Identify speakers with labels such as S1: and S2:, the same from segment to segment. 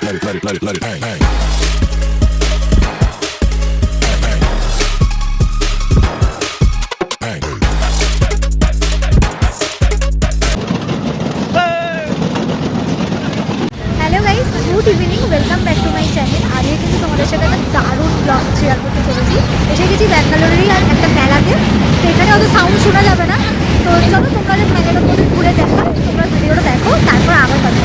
S1: let it, let it, let it, let it, let it.
S2: Hello good evening welcome channel কিন্তু তোমাদের সাথে দারুণ share করতে চলেছি। এসে গেছি আর একটা মেলাতে। তো এখানে অত সাউন্ড যাবে না। তো চলো তোমরা মেলাটা মধ্যে ঘুরে দেখো তোমরা ভিডিওটা দেখো তারপর আবার কথা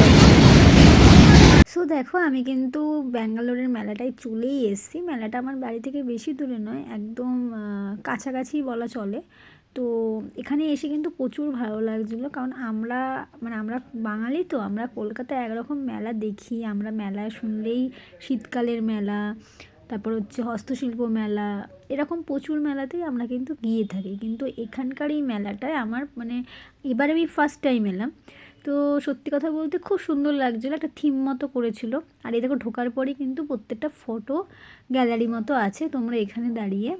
S2: দেখো, আমি কিন্তু ব্যাঙ্গালোরের মেলাটায় চলেই এসেছি। মেলাটা আমার বাড়ি থেকে বেশি দূরে নয়, একদম কাছাকাছি বলা চলে। তো এখানে এসে কিন্তু প্রচুর ভালো লাগছিল, কারণ আমরা মানে আমরা বাঙালি তো, আমরা কলকাতায় একরকম মেলা দেখি। আমরা মেলা শুনলেই শীতকালের মেলা, তারপর হচ্ছে হস্তশিল্প মেলা, এরকম প্রচুর মেলাতেই আমরা কিন্তু গিয়ে থাকি। কিন্তু এখানকার এই মেলাটায় আমার মানে এবার আমি ফার্স্ট টাইম এলাম। তো সত্যি কথা বলতে খুব সুন্দর লাগছিল, একটা থিম মতো করেছিল। আর এই দেখো, ঢোকার পরেই কিন্তু প্রত্যেকটা ফটো গ্যালারি মতো আছে, তোমরা এখানে দাঁড়িয়ে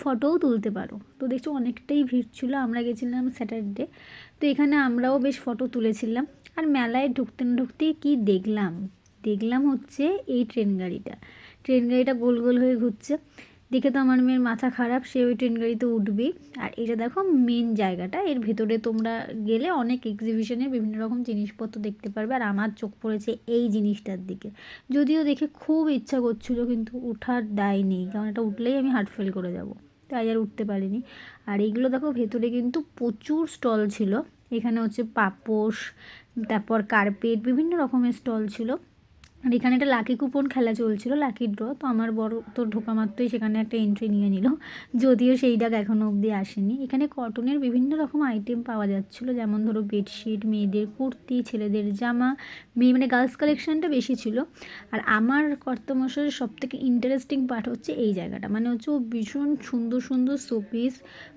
S2: ফটোও তুলতে পারো। তো দেখছ, অনেকটাই ভিড় ছিল, আমরা গেছিলাম স্যাটারডে তো এখানে আমরাও বেশ ফটো তুলেছিলাম। আর মেলায় ঢুকতে না ঢুকতেই কী দেখলাম? দেখলাম হচ্ছে এই ট্রেন গাড়িটা। ট্রেন গাড়িটা গোল গোল হয়ে ঘুরছে। দেখে তো আমার মেয়ের মাথা খারাপ, সে ওই ট্রেন গাড়িতে উঠবেই আর এটা দেখো মেন জায়গাটা, এর ভেতরে তোমরা গেলে অনেক এক্সিবিশনের বিভিন্ন রকম জিনিসপত্র দেখতে পারবে। আর আমার চোখ পড়েছে এই জিনিসটার দিকে। যদিও দেখে খুব ইচ্ছা করছিল, কিন্তু ওঠার দায় নেই, কারণ এটা উঠলেই আমি হার্ট ফেল করে যাব। তাই আর উঠতে পারিনি। আর এইগুলো দেখো ভেতরে কিন্তু প্রচুর স্টল ছিল। এখানে হচ্ছে পাপোশ, তারপর কার্পেট বিভিন্ন রকমের স্টল ছিল। আর এখানে একটা লাকি কুপন খেলা চলছিল, লাকি ড্র, তো আমার বড় তো ঢোকা মাত্রই সেখানে একটা এন্ট্রি নিয়ে নিল, যদিও সেই ডাক এখনও অবধি আসেনি। এখানে কটনের বিভিন্ন রকম আইটেম পাওয়া যাচ্ছিল, যেমন ধরো বেডশিট মেয়েদের কুর্তি, ছেলেদের জামা, মেয়ে মানে গার্লস কালেকশানটা বেশি ছিল। আর আমার কর্তমশাইয়ের সব থেকে ইন্টারেস্টিং পার্ট হচ্ছে এই জায়গাটা মানে হচ্ছে ও ভীষণ সুন্দর সুন্দর শোপিস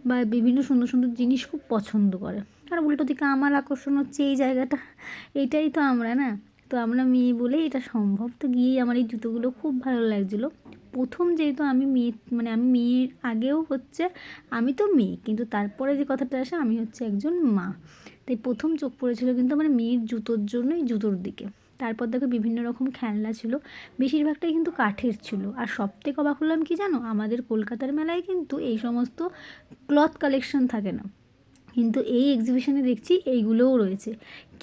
S2: বা বিভিন্ন সুন্দর সুন্দর জিনিস খুব পছন্দ করে। আর উল্টো দিকে আমার আকর্ষণ হচ্ছে এই জায়গাটা এইটাই তো আমরা, না? তো আমরা মেয়ে বলে এটা সম্ভব। তো গিয়েই আমার এই জুতোগুলো খুব ভালো লাগছিল। প্রথম যেহেতু আমি মেয়ে মানে আমি মেয়ের আগেও হচ্ছে আমি তো মেয়ে, কিন্তু তারপরে যে কথাটা আসে আমি হচ্ছে একজন মা। তাই প্রথম চোখ পড়েছিল কিন্তু আমার মেয়ের জুতোর জন্যই জুতোর দিকে। তারপর দেখো বিভিন্ন রকম খেলনা ছিল, বেশিরভাগটাই কিন্তু কাঠের ছিল। আর সব থেকে অবাক হলাম কি জানো? আমাদের কলকাতার মেলায় কিন্তু এই সমস্ত ক্লথ কালেকশন থাকে না। কিন্তু এই এক্সিবিশনে দেখছি এইগুলোও রয়েছে।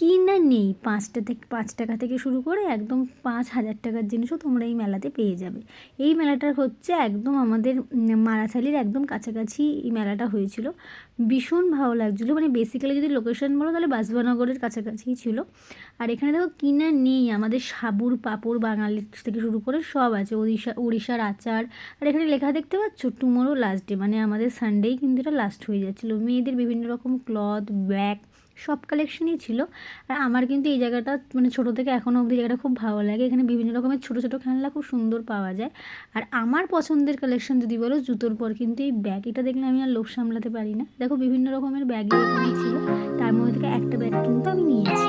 S2: কি না নেই। পাঁচটা থেকে পাঁচ টাকা থেকে শুরু করে একদম পাঁচ হাজার টাকার জিনিসও তোমরা এই মেলাতে পেয়ে যাবে। এই মেলাটা হচ্ছে একদম আমাদের উম, মারাথালির একদম কাছাকাছি এই মেলাটা হয়েছিল। ভীষণ ভালো লাগছিল। মানে বেসিক্যালি যদি লোকেশন বলো তাহলে বাসবানগরের কাছাকাছিই ছিল। আর এখানে দেখো কিনা নেই। আমাদের সাবুর পাপড় বাঙালির থেকে শুরু করে সব আছে। উড়িষ্যা উড়িষ্যার আচার। আর এখানে লেখা দেখতে পাচ্ছ টুমোরো লাস্ট ডে মানে আমাদের সানডেই কিন্তু এটা লাস্ট হয়ে যাচ্ছিল। মেয়েদের বিভিন্ন রকম ক্লথ ব্যাগ সব কালেকশনই ছিল। আর আমার কিন্তু এই জায়গাটা মানে ছোটো থেকে এখনও অবধি জায়গাটা খুব ভালো লাগে। এখানে বিভিন্ন রকমের ছোটো ছোটো খেলনা খুব সুন্দর পাওয়া যায়। আর আমার পছন্দের কালেকশন যদি বলো, জুতোর পর কিন্তু এই ব্যাগ এটা দেখলে আমি আর লোভ সামলাতে পারি না। দেখো বিভিন্ন রকমের ব্যাগই এখানে ছিল, তার মধ্যে থেকে একটা ব্যাগ কিন্তু আমি নিয়েছি।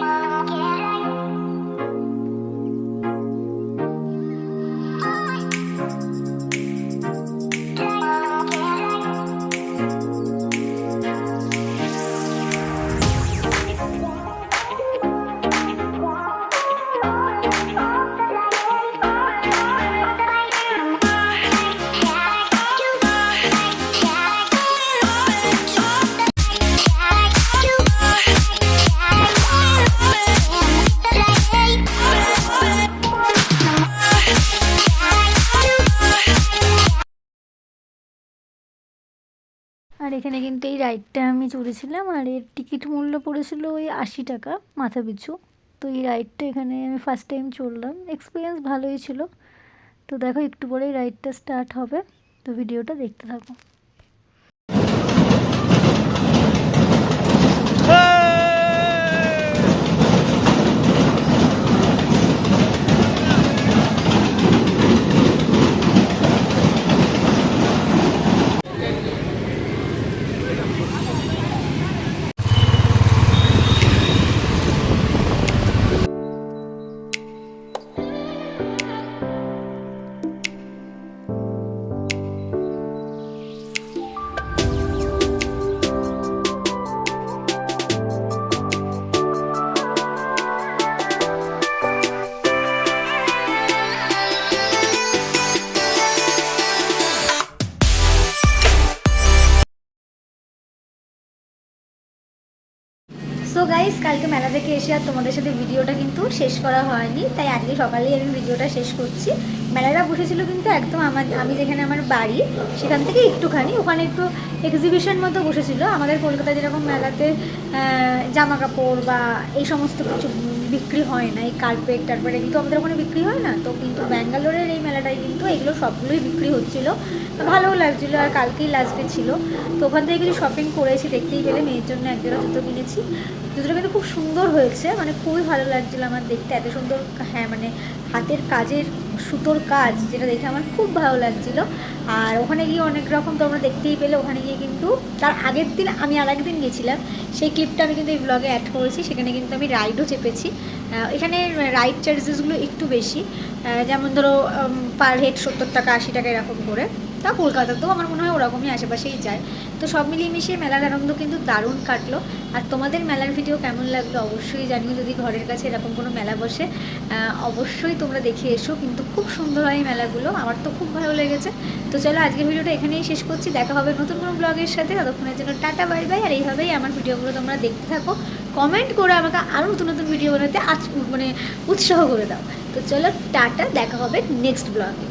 S2: আর এখানে কিন্তু এই রাইডটা আমি চড়েছিলাম আর এর টিকিট মূল্য পড়েছিল ওই আশি টাকা মাথা পিছু। তো এই রাইডটা এখানে আমি ফার্স্ট টাইম চললাম এক্সপিরিয়েন্স ভালোই ছিল। তো দেখো একটু পরেই রাইডটা স্টার্ট হবে। তো ভিডিওটা দেখতে থাকো। গাইস কালকে মেলা থেকে এসে আর তোমাদের সাথে ভিডিওটা কিন্তু শেষ করা হয়নি। তাই আজকে সকালেই আমি ভিডিওটা শেষ করছি। মেলাটা বসেছিল কিন্তু একদম আমার আমি যেখানে আমার বাড়ি, সেখান থেকে একটুখানি। ওখানে একটু এক্সিবিশন মতো বসেছিল। আমাদের কলকাতায় যেরকম মেলাতে জামা কাপড় বা এই সমস্ত কিছু বিক্রি হয় না, এই কার্পেট টার্পেট কিন্তু আমাদের ওখানে বিক্রি হয় না। তো কিন্তু ব্যাঙ্গালোরের এই মেলাটায় কিন্তু এগুলো সবগুলোই বিক্রি হচ্ছিল। ভালোও লাগছিল আর কালকেই লাস্ট ডে ছিল। তো ওখান থেকে কিছু শপিং করেছি দেখতেই পেলে মেয়ের জন্য এক জোড়া জুতো কিনেছি। জুতোটা কিন্তু খুব সুন্দর হয়েছে মানে খুবই ভালো লাগছিল আমার দেখতে। এত সুন্দর হ্যাঁ মানে হাতের কাজের সুতোর কাজ যেটা দেখে আমার খুব ভালো লাগছিল। আর ওখানে গিয়ে অনেক রকম তোমরা দেখতেই পেলে, ওখানে গিয়ে কিন্তু তার আগের দিন আমি আর একদিন গেছিলাম। সেই ক্লিপটা আমি কিন্তু এই ব্লগে অ্যাড করেছি, সেখানে কিন্তু আমি রাইডও চেপেছি। এখানে রাইড চার্জেসগুলো একটু বেশি। যেমন ধরো পার হেড সত্তর টাকা, আশি টাকা এরকম করে। তা কলকাতাতেও আমার মনে হয় ওরকমই আশেপাশেই যায়। তো সব মিলিয়ে মিশিয়ে মেলার আনন্দ কিন্তু দারুণ কাটলো। আর তোমাদের মেলার ভিডিও কেমন লাগল অবশ্যই জানিও। যদি ঘরের কাছে এরকম কোনো মেলা বসে অবশ্যই তোমরা দেখে এসো। কিন্তু খুব সুন্দর হয় মেলাগুলো। আমার তো খুব ভালো লেগেছে। তো চলো আজকের ভিডিওটা এখানেই শেষ করছি। দেখা হবে নতুন কোনো ব্লগের সাথে। ততক্ষণের জন্য টাটা বাই বাই আর এইভাবেই আমার ভিডিওগুলো তোমরা দেখতে থাকো। কমেন্ট করে আমাকে আরও নতুন নতুন ভিডিও বানাতে আজ মানে উৎসাহ করে দাও। তো চলো টাটা, দেখা হবে নেক্সট ব্লগে